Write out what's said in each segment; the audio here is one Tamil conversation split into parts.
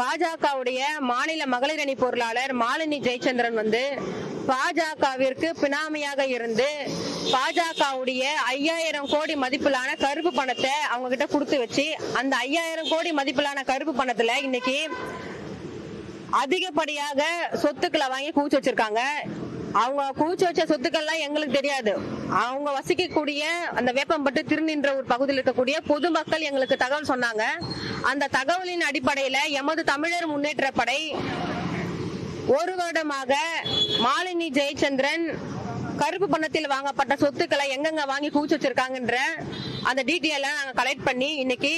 பாஜகவுடைய மாநில மகளிர் அணி பொருளாளர் மாலினி ஜெயச்சந்திரன் வந்து பாஜகவிற்கு பினாமியாக இருந்து பாஜகவுடைய ஐயாயிரம் கோடி மதிப்பிலான கருப்பு பணத்தை அவங்க கிட்ட கொடுத்து வச்சு அந்த ஐயாயிரம் கோடி மதிப்பிலான கருப்பு பணத்துல இன்னைக்கு அதிகப்படியாக சொத்துக்களை வாங்கி கூச்சி வச்சிருக்காங்க. அவங்க குவிச்சு வச்ச சொத்துக்கள்லாம் எங்களுக்கு தெரியாது. அவங்க வசிக்கக்கூடிய அந்த வேப்பம்பட்டு திருநின்ற ஒரு பகுதியில் இருக்கக்கூடிய பொதுமக்கள் எங்களுக்கு தகவல் சொன்னாங்க. அந்த தகவலின் அடிப்படையில எமது தமிழர் முன்னேற்ற படை ஒரு வருடமாக மாலினி ஜெயச்சந்திரன் கருப்பு பணத்தில் வாங்கப்பட்ட சொத்துக்களை எங்கெங்க வாங்கி குவிச்சு வச்சிருக்காங்கன்ற அந்த டீட்டெயில நாங்க கலெக்ட் பண்ணி இன்னைக்கு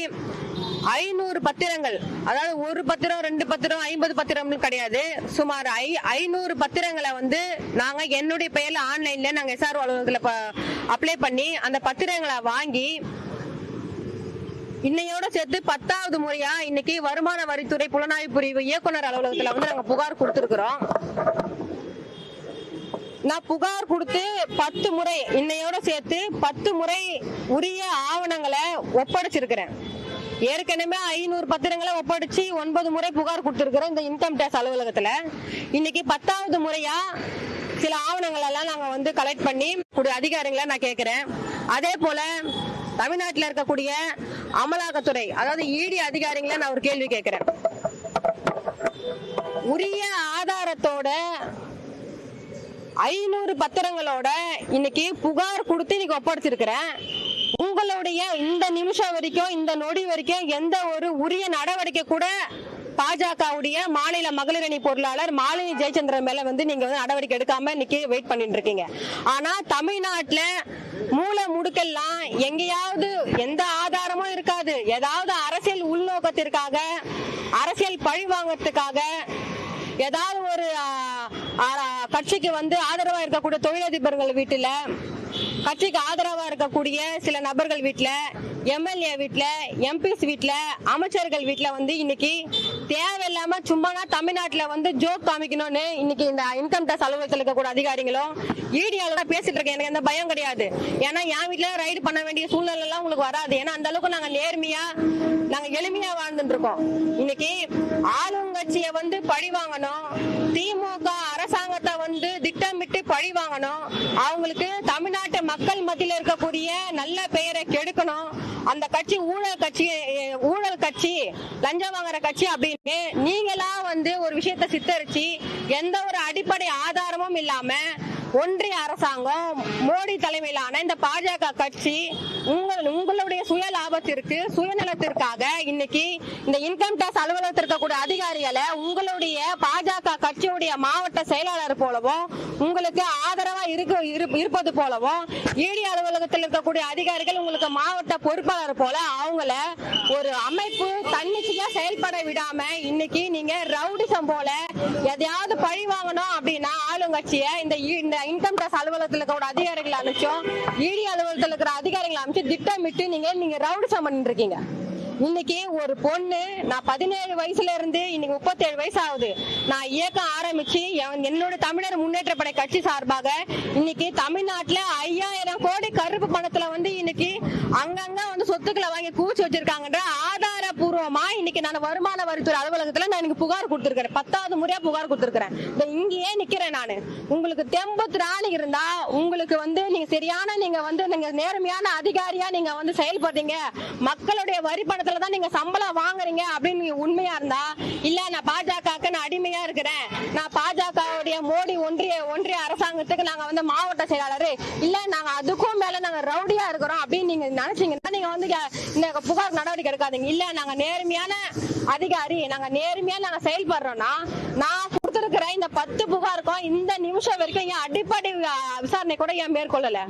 ஐநூறு பத்திரங்கள். அதாவது ஒரு பத்திரம் ரெண்டு பத்திரம் ஐம்பது பத்திரம் கிடையாது. சுமார் ஐ ஐநூறு பத்திரங்களை வந்து நாங்க என்னுடைய பெயர்ல ஆன்லைன்ல நாங்க எஸ்ஆர் அலுவலகத்துல அப்ளை பண்ணி அந்த பத்திரங்களை வாங்கி இன்னையோட சேர்த்து பத்தாவது முறையா இன்னைக்கு வருமான வரித்துறை புலனாய்வு பிரிவு இயக்குனர் அலுவலகத்துல வந்து நாங்க புகார் கொடுத்திருக்கிறோம். நான் புகார் கொடுத்து பத்து முறை இன்னையோட சேர்த்து பத்து முறை உரிய ஆவணங்களை ஒப்படைச்சிருக்கிறேன். ஏற்கனவே ஐநூறு பத்திரங்களை ஒப்படைச்சு ஒன்பது முறை புகார் கொடுத்திருக்கிறோம் இந்த இன்கம் டேக்ஸ் அலுவலகத்துல. இன்னைக்கு பத்தாவது முறையா சில ஆவணங்கள் எல்லாம் நாங்க வந்து கலெக்ட் பண்ணி ஒரு அதிகாரிகளை நான் கேட்கிறேன் அதே போல தமிழ்நாட்டில் இருக்கக்கூடிய அமலாக்கத்துறை அதாவது இடி அதிகாரிகளை நான் ஒரு கேள்வி கேட்கிறேன் உரிய ஆதாரத்தோட ஐநூறு பத்திரங்களோட இன்னைக்கு புகார் கொடுத்து இன்னைக்கு ஒப்படைச்சிருக்கிறேன். உங்களுடைய இந்த நிமிஷம் வரைக்கும் இந்த நொடி வரைக்கும் எந்த ஒரு உரிய நடவடிக்கை கூட பாஜகவுடைய மாநில மகளிர் அணி பொருளாளர் மாலினி ஜெயச்சந்திரன் மேல வந்து நீங்க வந்து நடவடிக்கை எடுக்காம இன்னைக்கு வெயிட் பண்ணிட்டு இருக்கீங்க. ஆனா தமிழ்நாட்டுல மூளை முடுக்கெல்லாம் எங்கேயாவது எந்த ஆதாரமும் இருக்காது. ஏதாவது அரசியல் உள்நோக்கத்திற்காக அரசியல் பழி வாங்கறதுக்காக ஏதாவது ஒரு கட்சிக்கு வந்து ஆதரவா இருக்கக்கூடிய தொழிலதிபர்கள் வீட்டுல கட்சிக்கு ஆதரவா இருக்கக்கூடிய சில நபர்கள் வீட்டுல எம்எல்ஏ வீட்டுல எம்பிஸ் வீட்டுல அமைச்சர்கள் வீட்டுல வந்து இன்னைக்கு தேவையில்லாம சும்மானா தமிழ்நாட்டுல வந்து ஜோக் காமிக்கணும்னு இன்னைக்கு இந்த இன்கம் டேக்ஸ் அலுவலகத்தில் இருக்கக்கூடிய அதிகாரிகளும் ஈடியால பேசிட்டு இருக்கேன். எனக்கு எந்த பயம் கிடையாது. ஏன்னா என் வீட்டுல ரைடு பண்ண வேண்டிய சூழ்நிலை எல்லாம் உங்களுக்கு வராது. ஏன்னா அந்த அளவுக்கு நாங்க நேர்மையா நாங்க எளிமையா வாழ்ந்துட்டு இருக்கோம். இன்னைக்கு ஆளுங்கட்சிய வந்து பழி வாங்கணும். திமுக அரசாங்கத்தை வந்து திட்டமிட்டு பழி வாங்கணும். அவங்களுக்கு தமிழ்நாட்டு மக்கள் மத்தியில் இருக்கக்கூடிய நல்ல பெயரை கெடுக்கணும். அந்த கட்சி ஊழல் கட்சி ஊழல் கட்சி லஞ்சம் வாங்குற கட்சி அப்படின்னு நீங்களா வந்து ஒரு விஷயத்த சித்தரிச்சு எந்த ஒரு அடிப்படை ஆதாரமும் இல்லாம ஒன்றிய அரசாங்கம் மோடி தலைமையிலான இந்த பாஜக கட்சி உங்கள் உங்களுடைய சுய லாபத்திற்கு சுயநலத்திற்காக இன்னைக்கு இந்த இன்கம் டேக்ஸ் அலுவலகத்தில் இருக்கக்கூடிய அதிகாரிகளை உங்களுடைய பாஜக கட்சியுடைய மாவட்ட செயலாளர் போலவும் உங்களுக்கு ஆதரவா இருக்க இரு- இருப்பது போலவும் இடி அலுவலகத்தில் இருக்கக்கூடிய அதிகாரிகள் உங்களுக்கு மாவட்ட பொறுப்பாளர் போல அவங்கள ஒரு அமைப்பு தன்னிச்சையா செயல்பட விடாம இன்னைக்கு நீங்க ரவுடிசம் போல எதையாவது பழி வாங்கணும் அப்படின்னா கட்சியை இந்த இந்த இன்கம் டேக்ஸ் அலுவலகத்தில் இருக்கிற அதிகாரிகளை அனுப்பிச்சோம். இடி அலுவலகத்தில் இருக்கிற அதிகாரிகளை அமைச்சு திட்டமிட்டு நீங்க நீங்க ரவுடிசம் பண்ணிட்டு இருக்கீங்க. இன்னைக்கு ஒரு பொண்ணு நான் பதினேழு வயசுல இருந்து இன்னைக்கு முப்பத்தேழு வயசு ஆகுது. நான் இயக்கம் ஆரம்பிச்சு என்னோட தமிழர் முன்னேற்ற படை கட்சி சார்பாக இன்னைக்கு தமிழ்நாட்டுல ஐயாயிரம் கோடி கருப்பு பணத்துல வந்து இன்னைக்கு அங்கங்க வந்து சொத்துக்களை வாங்கி கூச்சி வச்சிருக்காங்கன்ற ஆதாரபூர்வமா இன்னைக்கு நான் வருமான காவல்துறை அலுவலகத்துல நான் எனக்கு புகார் கொடுத்துருக்கேன் பத்தாவது முறையா புகார் கொடுத்துருக்கேன் இங்கேயே நிக்கிறேன் நானு. உங்களுக்கு தெம்பு திராணி இருந்தா உங்களுக்கு வந்து நீங்க சரியான நீங்க வந்து நீங்க நேர்மையான அதிகாரியா நீங்க வந்து செயல்படுறீங்க. மக்களுடைய வரி பணத்துல தான் நீங்க சம்பளம் வாங்குறீங்க அப்படின்னு நீங்க உண்மையா இருந்தா இல்ல நான் பாஜகவுக்கு நான் அடிமையா இருக்கிறேன். நான் பாஜகவுடைய மோடி ஒன்றிய ஒன்றிய அரசாங்கத்துக்கு நாங்க வந்து மாவட்ட செயலாளர். இல்ல நாங்க அதுக்கும் மேல நாங்க ரவுடியா இருக்கிறோம் அப்படின்னு நீங்க நினைச்சீங்க வந்து இந்த புகார் நடவடிக்கை எடுக்காதீங்க. இல்ல நாங்க நேர்மையான அதிகாரி. நாங்க நேர்மையா நாங்க செயல்படுறோம்னா நான் கொடுத்திருக்கிற இந்த பத்து புகாருக்கும் இந்த நிமிஷம் வரைக்கும் என் அடிப்படை விசாரணை கூட ஏன் மேற்கொள்ளல?